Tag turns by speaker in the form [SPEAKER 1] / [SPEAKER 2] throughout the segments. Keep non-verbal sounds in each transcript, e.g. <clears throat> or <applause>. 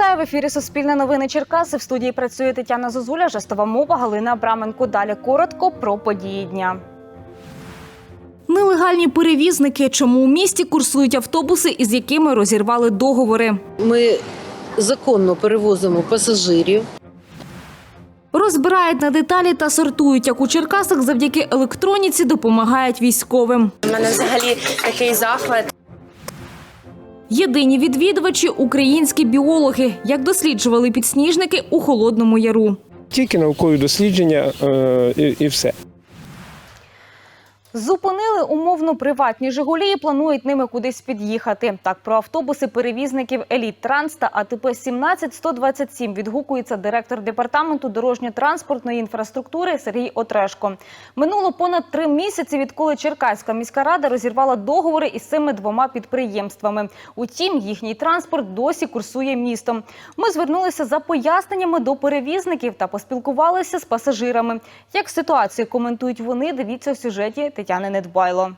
[SPEAKER 1] Вітаю в ефірі Суспільне новини Черкаси. В студії працює Тетяна Зозуля, жестова мова Галина Абраменко. Далі коротко про події дня. Нелегальні перевізники. Чому у місті курсують автобуси, із якими розірвали договори?
[SPEAKER 2] Ми законно перевозимо пасажирів.
[SPEAKER 1] Розбирають на деталі та сортують, як у Черкасах завдяки електроніці допомагають військовим.
[SPEAKER 3] У мене взагалі такий захват.
[SPEAKER 1] Єдині відвідувачі українські біологи, як досліджували підсніжники у холодному яру.
[SPEAKER 4] Тільки наукові дослідження е, і, і все.
[SPEAKER 1] Зупинили умовно приватні Жигулі і планують ними кудись під'їхати. Так про автобуси перевізників Еліт Транс та АТП 17127 відгукується директор департаменту дорожньо-транспортної інфраструктури Сергій Отрешко. Минуло понад три місяці, відколи Черкаська міська рада розірвала договори із цими двома підприємствами. Утім, їхній транспорт досі курсує містом. Ми звернулися за поясненнями до перевізників та поспілкувалися з пасажирами. Як ситуацію коментують вони, дивіться у сюжеті Тетяни Недбайло.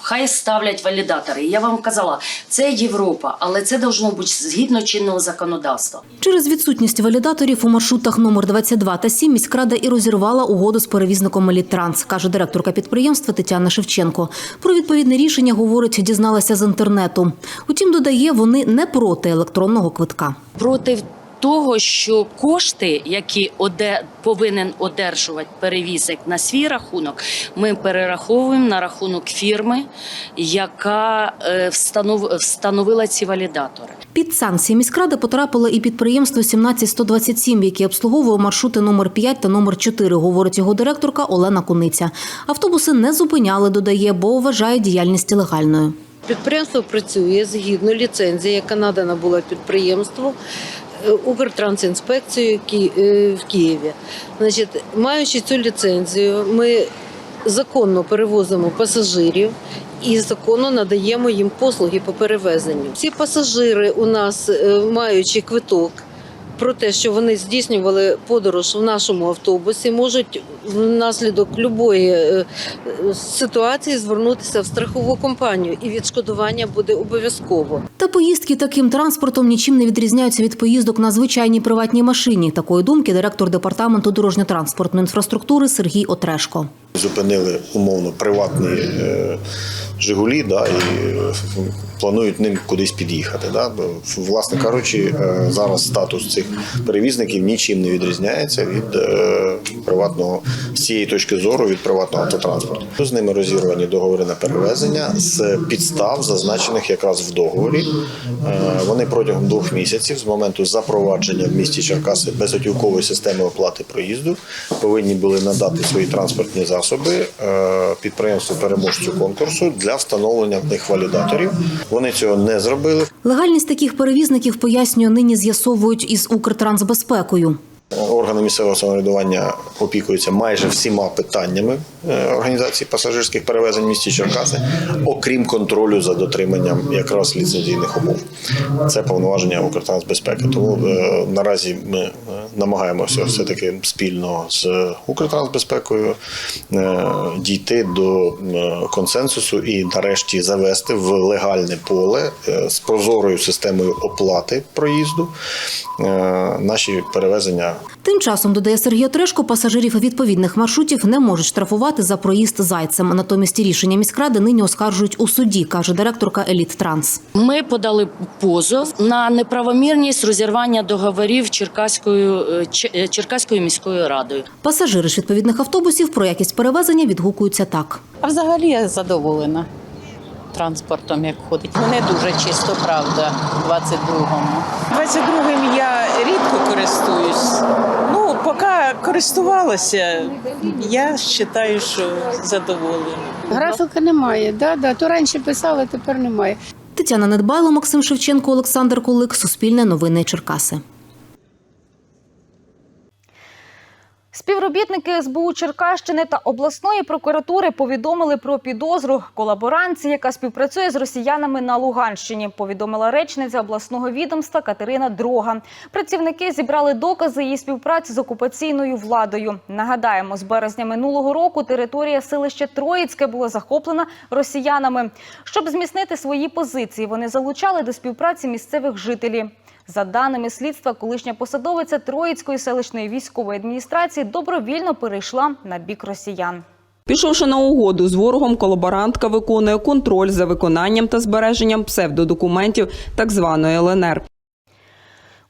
[SPEAKER 5] Хай ставлять валідатори. Я вам казала, це Європа, але це должно бути згідно чинного законодавства.
[SPEAKER 6] Через відсутність валідаторів у маршрутах номер 22 та 7 міськрада і розірвала угоду з перевізником «Еліттранс», каже директорка підприємства Тетяна Шевченко. Про відповідне рішення, говорить, дізналася з інтернету. Утім, додає, вони не проти електронного квитка.
[SPEAKER 5] Проти того, що кошти, які оде, повинен одержувати перевізник на свій рахунок, ми перераховуємо на рахунок фірми, яка е, встанов, встановила ці валідатори.
[SPEAKER 6] Під санкції міськради потрапило і підприємство 17127, яке обслуговує маршрути номер 5 та номер 4, говорить його директорка Олена Куниця. Автобуси не зупиняли, додає, бо вважає діяльність легальною.
[SPEAKER 2] Підприємство працює згідно ліцензії, яка надана була підприємству Укртрансінспекцією Ки- е, в Києві. Значить, маючи цю ліцензію, ми законно перевозимо пасажирів. І законно надаємо їм послуги по перевезенню. Всі пасажири у нас, е, маючи квиток про те, що вони здійснювали подорож в нашому автобусі, можуть внаслідок любої е, ситуації звернутися в страхову компанію, і відшкодування буде обов'язково.
[SPEAKER 6] Та поїздки таким транспортом нічим не відрізняються від поїздок на звичайній приватній машині. Такої думки директор департаменту дорожньо-транспортної інфраструктури Сергій Отрешко.
[SPEAKER 7] Зупинили умовно приватні е, Жигулі, да, і е, планують ним кудись під'їхати. Да. Власне кажучи, е, зараз статус цих перевізників нічим не відрізняється від е, приватного з цієї точки зору від приватного автотранспорту. З ними розірвані договори на перевезення з підстав, зазначених якраз в договорі. Вони протягом двох місяців з моменту запровадження в місті Черкаси безготівкової системи оплати проїзду повинні були надати свої транспортні засоби підприємству переможцю конкурсу для встановлення в них валідаторів. Вони цього не зробили.
[SPEAKER 6] Легальність таких перевізників пояснює нині з'ясовують із Укртрансбезпекою.
[SPEAKER 7] Місцевого самоврядування опікуються майже всіма питаннями е, організації пасажирських перевезень в місті Черкаси, окрім контролю за дотриманням якраз ліцензійних умов. Це повноваження Укртрансбезпеки. Тому е, наразі ми е, намагаємося все таки спільно з Укртрансбезпекою дійти до консенсусу і нарешті завести в легальне поле з прозорою системою оплати проїзду наші перевезення
[SPEAKER 6] Тим часом, додає Сергій Отрешко, пасажирів відповідних маршрутів не можуть штрафувати за проїзд зайцем. Натомість рішення міськради нині оскаржують у суді, каже директорка Еліт Транс.
[SPEAKER 5] Ми подали позов на неправомірність розірвання договорів Черкаською, е, е, Черкаською міською радою.
[SPEAKER 6] Пасажири ж відповідних автобусів про якість перевезення відгукуються так.
[SPEAKER 8] А взагалі я задоволена транспортом, як ходить. Ну, Не дуже чисто, правда, в 22-му.
[SPEAKER 9] 22-м я рідко користуюсь. Ну, поки користувалася, я вважаю, що задоволена.
[SPEAKER 10] Графіка немає, да, да. То раніше писали, тепер немає.
[SPEAKER 6] Тетяна Недбайло, Максим Шевченко, Олександр Кулик. Суспільне новини Черкаси.
[SPEAKER 1] Співробітники СБУ Черкащини та обласної прокуратури повідомили про підозру колаборанції, яка співпрацює з росіянами на Луганщині. Повідомила речниця обласного відомства Катерина Дрога. Працівники зібрали докази її співпраці з окупаційною владою. Нагадаємо, з березня минулого року територія селища Троїцьке була захоплена росіянами. Щоб зміцнити свої позиції, вони залучали до співпраці місцевих жителів. За даними слідства, колишня посадовиця Троїцької селищної військової адміністрації добровільно перейшла на бік росіян.
[SPEAKER 11] Пішовши на угоду з ворогом, колаборантка виконує контроль за виконанням та збереженням псевдодокументів так званої ЛНР.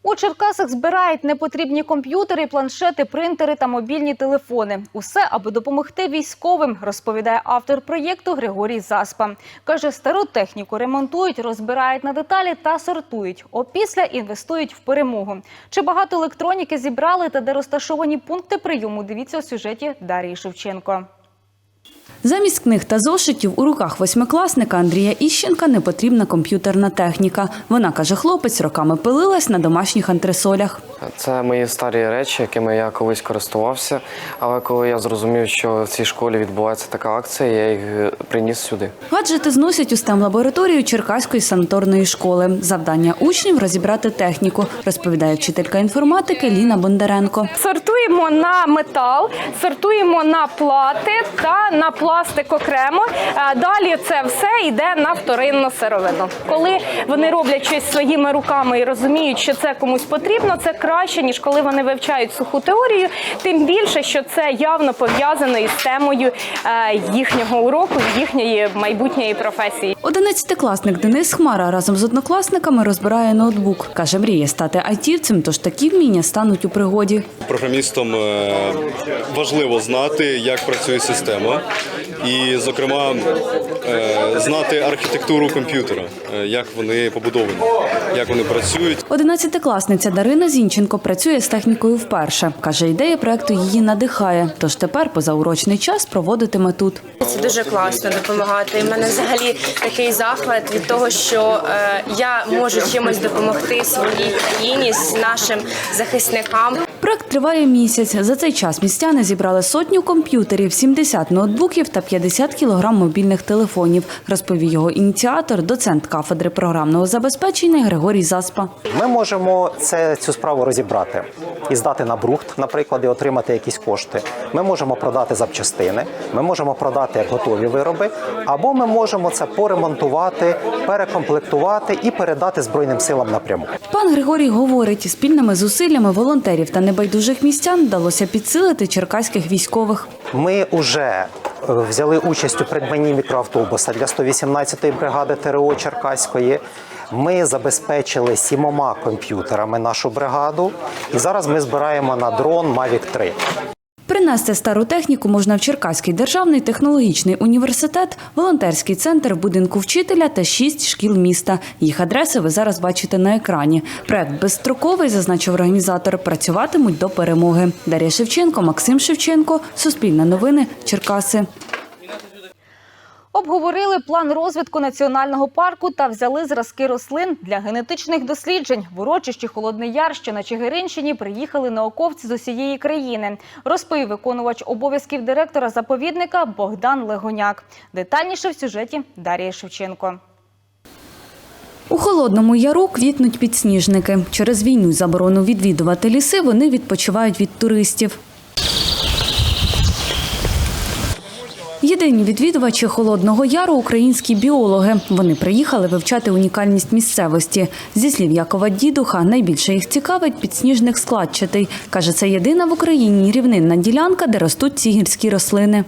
[SPEAKER 1] У Черкасах збирають непотрібні комп'ютери, планшети, принтери та мобільні телефони. Усе, аби допомогти військовим, розповідає автор проєкту Григорій Заспа. Каже, стару техніку ремонтують, розбирають на деталі та сортують. Опісля інвестують в перемогу. Чи багато електроніки зібрали та де розташовані пункти прийому? Дивіться у сюжеті Дарії Шевченко.
[SPEAKER 12] Замість книг та зошитів у руках восьмикласника Андрія Іщенка не потрібна комп'ютерна техніка. Вона каже, хлопець роками пилилась на домашніх антресолях.
[SPEAKER 13] Це мої старі речі, якими я колись користувався. Але коли я зрозумів, що в цій школі відбувається така акція, я їх е, приніс сюди.
[SPEAKER 12] Гаджети зносять у stem лабораторію Черкаської санаторної школи. Завдання учнів розібрати техніку, розповідає вчителька інформатики Ліна Бондаренко.
[SPEAKER 14] Сортуємо на метал, сортуємо на плати та на пластик окремо. Е, Далі це все йде на вторинну сировину. Коли вони роблять щось своїми руками і розуміють, що це комусь потрібно, це краще ніж коли вони вивчають суху теорію. Тим більше, що це явно пов'язано із темою е, їхнього уроку, їхньої майбутньої професії.
[SPEAKER 12] Одинадцятикласник Денис Хмара разом з однокласниками розбирає ноутбук. Каже, мріє стати айтівцем, тож такі вміння стануть у пригоді.
[SPEAKER 15] Програмістам е, важливо знати, як працює система, і, зокрема, е, знати архітектуру комп'ютера, е, як вони побудовані, як вони працюють.
[SPEAKER 12] Одинадцятикласниця Дарина Зінченко працює з технікою вперше. Каже, ідея проекту її надихає. Тож тепер позаурочний час проводитиме тут.
[SPEAKER 3] Це дуже класно допомагати. В мене взагалі такий захват від того, що е, я можу чимось допомогти своїй країні з нашим захисникам.
[SPEAKER 12] Проект триває місяць. За цей час містяни зібрали сотню комп'ютерів, 70 ноутбуків та 50 кілограм мобільних телефонів, розповів його ініціатор, доцент кафедри програмного забезпечення Григорій Заспа.
[SPEAKER 16] Ми можемо це, цю справу розібрати і здати на брухт, наприклад, і отримати якісь кошти. Ми можемо продати запчастини, ми можемо продати як готові вироби, або ми можемо це поремонтувати, перекомплектувати і передати Збройним силам напряму.
[SPEAKER 12] Пан Григорій говорить, спільними зусиллями волонтерів та небайдужих містян вдалося підсилити черкаських військових.
[SPEAKER 16] Ми вже е, взяли участь у придбанні мікроавтобуса для 118-ї бригади ТРО Черкаської. Ми забезпечили сімома комп'ютерами нашу бригаду, і зараз ми збираємо на дрон Mavic 3.
[SPEAKER 12] Принести стару техніку можна в Черкаський державний технологічний університет, волонтерський центр будинку вчителя та шість шкіл міста. Їх адреси ви зараз бачите на екрані. Проект безстроковий, зазначив організатор. Працюватимуть до перемоги. Дар'я Шевченко, Максим Шевченко, Суспільне новини, Черкаси.
[SPEAKER 1] Обговорили план розвитку національного парку та взяли зразки рослин для генетичних досліджень. В урочищі Холодний Яр, що на Чигиринщині, приїхали науковці з усієї країни. Розповів виконувач обов'язків директора заповідника Богдан Легоняк. Детальніше в сюжеті Дар'я Шевченко.
[SPEAKER 12] У Холодному Яру квітнуть підсніжники. Через війну заборону відвідувати ліси вони відпочивають від туристів. Єдині відвідувачі Холодного Яру – українські біологи. Вони приїхали вивчати унікальність місцевості. Зі слів Якова Дідуха, найбільше їх цікавить підсніжник складчатий. Каже, це єдина в Україні рівнинна ділянка, де ростуть ці гірські рослини.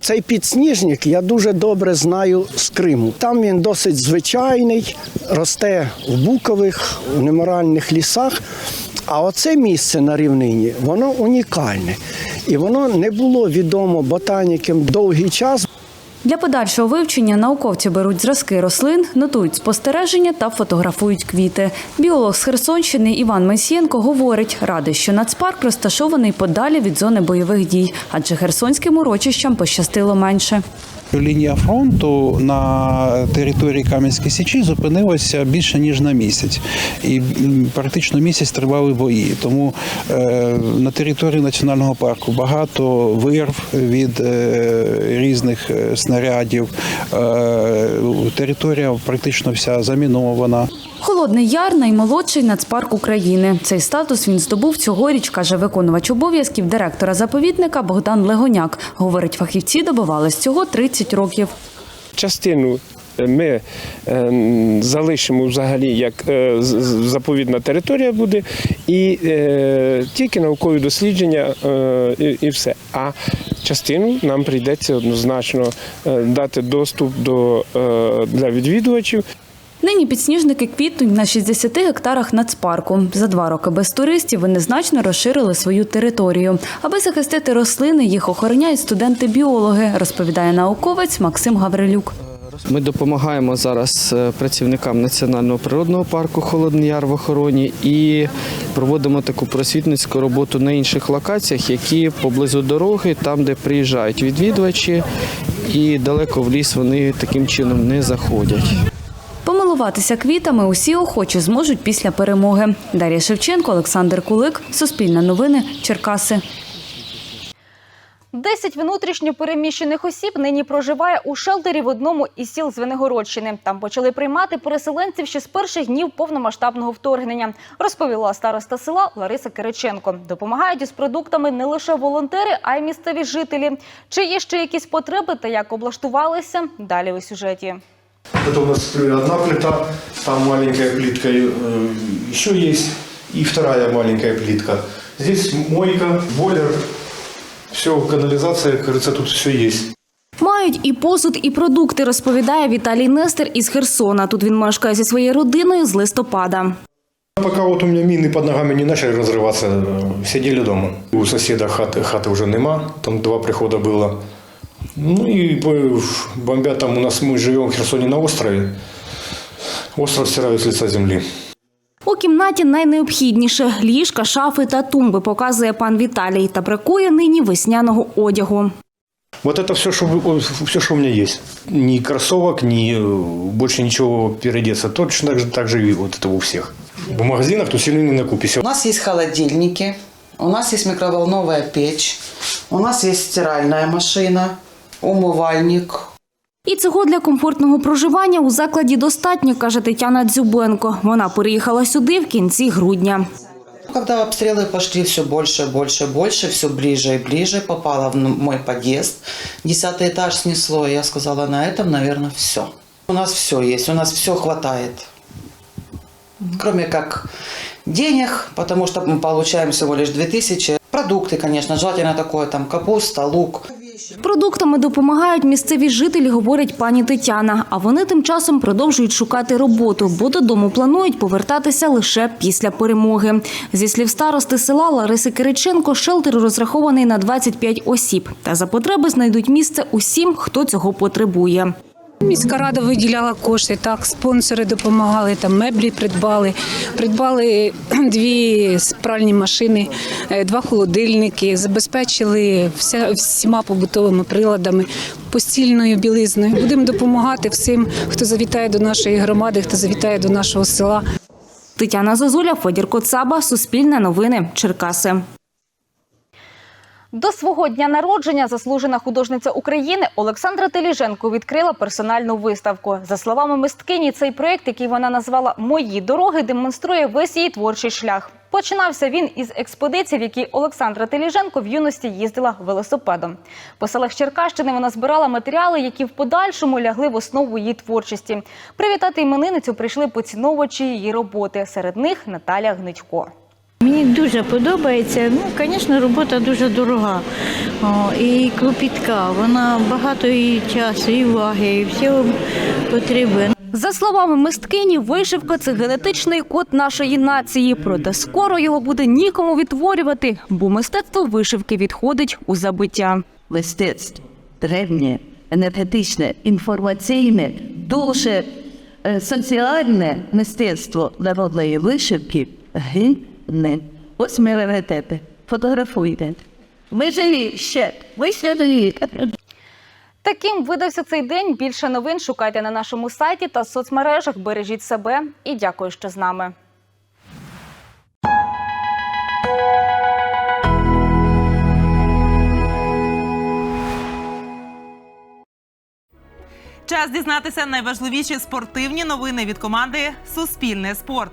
[SPEAKER 17] Цей підсніжник я дуже добре знаю з Криму. Там він досить звичайний, росте в букових, в неморальних лісах. А оце місце на рівнині, воно унікальне. І воно не було відомо ботанікам довгий час.
[SPEAKER 12] Для подальшого вивчення науковці беруть зразки рослин, нотують спостереження та фотографують квіти. Біолог з Херсонщини Іван Месієнко говорить, радий, що нацпарк розташований подалі від зони бойових дій, адже херсонським урочищам пощастило менше.
[SPEAKER 18] Лінія фронту на території Кам'янської Січі зупинилася більше ніж на місяць, і практично місяць тривали бої. Тому е, на території національного парку багато вирв від е, різних е, снарядів. Територія практично вся замінована.
[SPEAKER 12] Холодний Яр наймолодший нацпарк України. Цей статус він здобув цьогоріч, каже виконувач обов'язків директора заповідника Богдан Легоняк. Говорить, фахівці добивались цього 30 років.
[SPEAKER 4] Частину ми е, залишимо взагалі як е, заповідна територія буде, і е, тільки наукові дослідження е, і, все. А частину нам прийдеться однозначно е, дати доступ до, е, для відвідувачів.
[SPEAKER 12] Нині підсніжники квітнуть на 60 гектарах нацпарку. За два роки без туристів вони значно розширили свою територію. Аби захистити рослини, їх охороняють студенти-біологи, розповідає науковець Максим Гаврилюк.
[SPEAKER 19] Ми допомагаємо зараз е, працівникам Національного природного парку Холодний Яр в охороні і проводимо таку просвітницьку роботу на інших локаціях, які поблизу дороги, там, де приїжджають відвідувачі, і далеко в ліс вони таким чином не заходять.
[SPEAKER 12] Помилуватися квітами усі охочі зможуть після перемоги. Дар'я Шевченко, Олександр Кулик, Суспільне новини, Черкаси.
[SPEAKER 1] Десять внутрішньо переміщених осіб нині проживає у шелтері в одному із сіл Звенигородщини. Там почали приймати переселенців ще з перших днів повномасштабного вторгнення, розповіла староста села Лариса Кириченко. Допомагають із продуктами не лише волонтери, а й місцеві жителі. Чи є ще якісь потреби та як облаштувалися? Далі у сюжеті.
[SPEAKER 20] Это у нас одна плита, там маленькая плитка э, еще есть, и вторая маленькая плитка. Здесь мойка, бойлер, все, канализация, как говорится, тут все есть.
[SPEAKER 12] Мають і посуд, і продукти, розповідає Віталій Нестер із Херсона. Тут він мешкає зі своєю родиною з листопада.
[SPEAKER 20] Пока вот у меня мины под ногами не начали разрываться, э, сидели дома. У соседа хаты, хаты уже нема, там два прихода было. Ну и бо- бомбят там у нас, мы живем в Херсоне на острове. Остров стирают с лица земли.
[SPEAKER 12] У кімнаті найнеобхідніше – ліжка, шафи та тумби, показує пан Віталій. Та бракує нині весняного одягу.
[SPEAKER 20] Вот это все, что, все, что у меня есть. Ни кроссовок, ни э, больше ничего переодеться. Точно так же, так же и вот это у всех. В магазинах тут сильно не накупишься.
[SPEAKER 21] У нас есть холодильники, у нас есть микроволновая печь, у нас есть стиральная машина, умывальник.
[SPEAKER 12] І цього для комфортного проживання у закладі достатньо, каже Тетяна Дзюбенко. Вона переїхала сюди в кінці грудня.
[SPEAKER 21] Когда обстрелы пошли все больше, больше, больше, все ближе и ближе, попала в мой подъезд. Десятый этаж снесло, и я сказала, на этом, наверное, все. У нас все есть, у нас все хватает. Кроме как денег, потому что мы получаем всего лишь 2000. Продукты, конечно, желательно такое, там капуста, лук.
[SPEAKER 12] Продуктами допомагають місцеві жителі, говорить пані Тетяна. А вони тим часом продовжують шукати роботу, бо додому планують повертатися лише після перемоги. Зі слів старости села Лариси Кириченко, шелтер розрахований на 25 осіб. Та за потреби знайдуть місце усім, хто цього потребує.
[SPEAKER 22] Міська рада виділяла кошти, так, спонсори допомагали, там меблі придбали. Придбали <clears throat> дві пральні машини, е, два холодильники, забезпечили вся, всіма побутовими приладами, постільною білизною. Будемо допомагати всім, хто завітає до нашої громади, хто завітає до нашого села.
[SPEAKER 12] Тетяна Зозуля, Федір Коцаба, Суспільне новини, Черкаси.
[SPEAKER 1] До свого дня народження заслужена художниця України Олександра Теліженко відкрила персональну виставку. За словами мисткині, цей проєкт, який вона назвала Мої дороги, демонструє весь її творчий шлях. Починався він із експедиції, в якій Олександра Теліженко в юності їздила велосипедом. По селах Черкащини вона збирала матеріали, які в подальшому лягли в основу її творчості. Привітати іменинницю прийшли поціновувачі її роботи. Серед них Наталя Гнитько.
[SPEAKER 23] Мені дуже подобається. Ну, звісно, робота дуже дорога О, і клопітка. Вона багато і часу, і уваги, і всього потрібен.
[SPEAKER 1] За словами мисткині, вишивка це генетичний код нашої нації. Проте скоро його буде нікому відтворювати, бо мистецтво вишивки відходить у забиття.
[SPEAKER 24] Мистецтво древнє, енергетичне, інформаційне, дуже е, соціальне мистецтво народної вишивки гине. Ось ми раритети. Фотографуйте. Ми живі ще, ви ще живі.
[SPEAKER 1] Таким видався цей день. Більше новин шукайте на нашому сайті та соцмережах. Бережіть себе і дякую, що з нами.
[SPEAKER 25] Час дізнатися найважливіші спортивні новини від команди Суспільне спорт.